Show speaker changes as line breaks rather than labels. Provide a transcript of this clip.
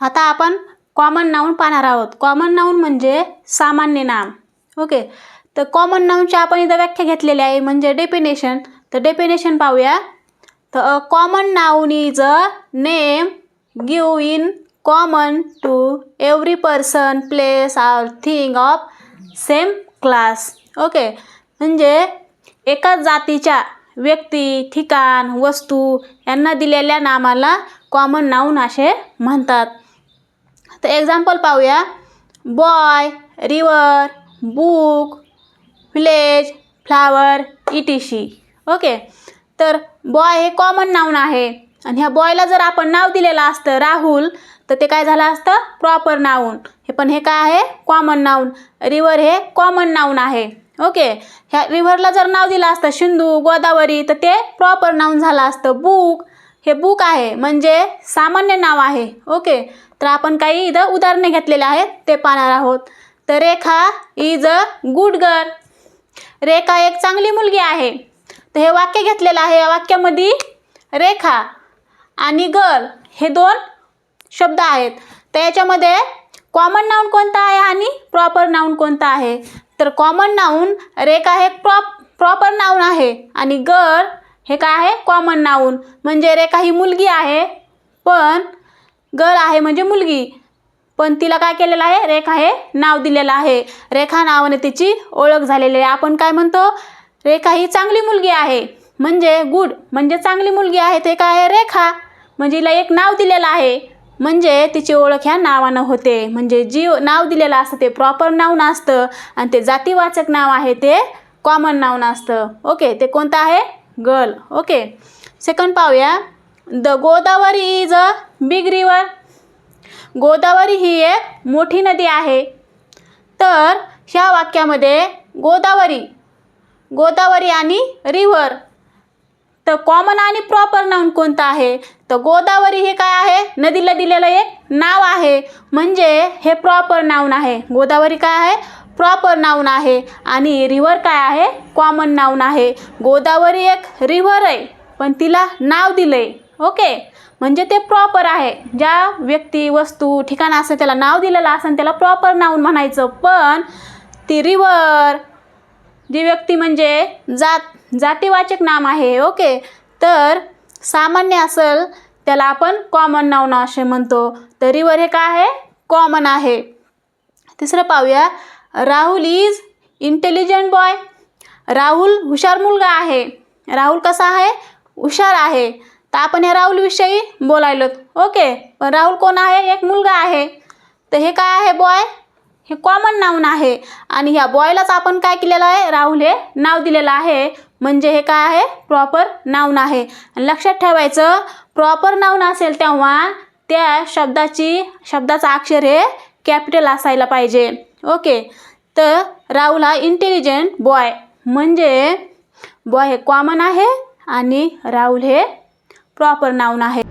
आता आपण common noun पाहणार आहोत. कॉमन नाऊन म्हणजे सामान्य नाम. ओके तर कॉमन नाऊनची आपण इथं व्याख्या घेतलेली आहे म्हणजे डेफिनेशन तर डेफिनेशन पाहूया. तर a common noun is a name given in common to every person place or thing of same class okay म्हणजे एकाच जातीच्या व्यक्ती ठिकाण वस्तू यांना दिलेल्या नामाला कॉमन नाऊन असे म्हणतात. तर एक्झाम्पल पाहूया. Boy river book village flower इटीशी okay तर बॉय हे कॉमन नाऊन आहे. आणि ह्या बॉयला जर आपण नाव दिलेलं असतं राहुल तर ते काय झालं असतं? प्रॉपर नाऊन हे पण हे काय आहे? कॉमन नाऊन रिवर हे कॉमन नाऊन आहे. ओके ह्या रिव्हरला जर नाव दिलं असतं सिंधू गोदावरी तर ते प्रॉपर नाऊन झालं असतं. बुक हे बुक आहे. म्हणजे सामान्य नाव आहे. ओके तर आपण काही इथं उदाहरणे घेतलेले आहेत. ते पाहणार आहोत. तर Rekha is a good girl Rekha एक चांगली मुलगी आहे. तर हे वाक्य घेतलेलं आहे. या वाक्यामध्ये रेखा आणि गर्ल हे दोन शब्द आहेत. तर याच्यामध्ये कॉमन नाऊन कोणता आहे आणि प्रॉपर नाऊन कोणता आहे? तर कॉमन नाऊन रेखा हे प्रॉप प्रॉपर नाऊन आहे. आणि गर्ल हे काय आहे? कॉमन नाऊन म्हणजे रेखा ही मुलगी आहे पण गर्ल आहे म्हणजे मुलगी. पण तिला काय केलेलं आहे? रेखा हे नाव दिलेलं आहे. रेखा नावाने तिची ओळख झालेली आहे. आपण काय म्हणतो? रेखा ही चांगली मुलगी आहे. म्हणजे गुड म्हणजे चांगली मुलगी आहे ते काय आहे? रेखा. म्हणजे हिला एक नाव दिलेलं आहे. म्हणजे तिची ओळख ह्या नावानं होते. म्हणजे जी नाव दिलेलं असतं ते. प्रॉपर नाव असतं. आणि ते जातीवाचक नाव आहे ते. कॉमन नाव असतं. ओके ते कोणतं आहे? गर्ल ओके सेकंड पाहूया. The Godavari is a big river Godavari ही एक मोठी नदी आहे. तर ह्या वाक्यामध्ये गोदावरी गोदावरी आणि रिव्हर तर कॉमन आणि प्रॉपर नाऊन कोणतं आहे? तर गोदावरी हे काय आहे? नदीला दिलेलं एक नाव आहे. म्हणजे हे प्रॉपर नाऊन आहे. गोदावरी काय आहे? प्रॉपर नाऊन आहे. आणि रिव्हर काय आहे? कॉमन नाऊन आहे. गोदावरी एक रिव्हर आहे. पण तिला नाव दिलं आहे ओके म्हणजे ते प्रॉपर आहे. ज्या व्यक्ती वस्तू ठिकाण असं त्याला नाव दिलेलं असं त्याला प्रॉपर नाऊन म्हणायचं. पण ती रिव्हर जी व्यक्ती म्हणजे जात जातीवाचक नाम आहे. ओके तर सामान्य असेल त्याला आपण कॉमन नाऊन असे म्हणतो. तर रिव्हर हे काय आहे? कॉमन आहे. तिसरं पाहूया. Rahul is intelligent boy Rahul हुशार मुलगा आहे. राहुल कसा आहे? हुशार आहे. तर आपण या राहुलविषयी बोलायलो. ओके पण राहुल कोण आहे? एक मुलगा आहे. तर हे काय आहे बॉय हे कॉमन नाऊन आहे. आणि ह्या बॉयलाच आपण काय केलेलं आहे? राहुल हे नाव दिलेलं आहे. म्हणजे हे काय आहे? प्रॉपर नाऊन आहे. आणि लक्षात ठेवायचं प्रॉपर नाऊन असेल तेव्हा त्या शब्दाची शब्दाचं अक्षर हे कॅपिटल असायला पाहिजे. ओके. तर राहुल हा इंटेलिजंट बॉय म्हणजे बॉय हे कॉमन आहे आणि राहुल हे प्रॉपर नाऊन आहे.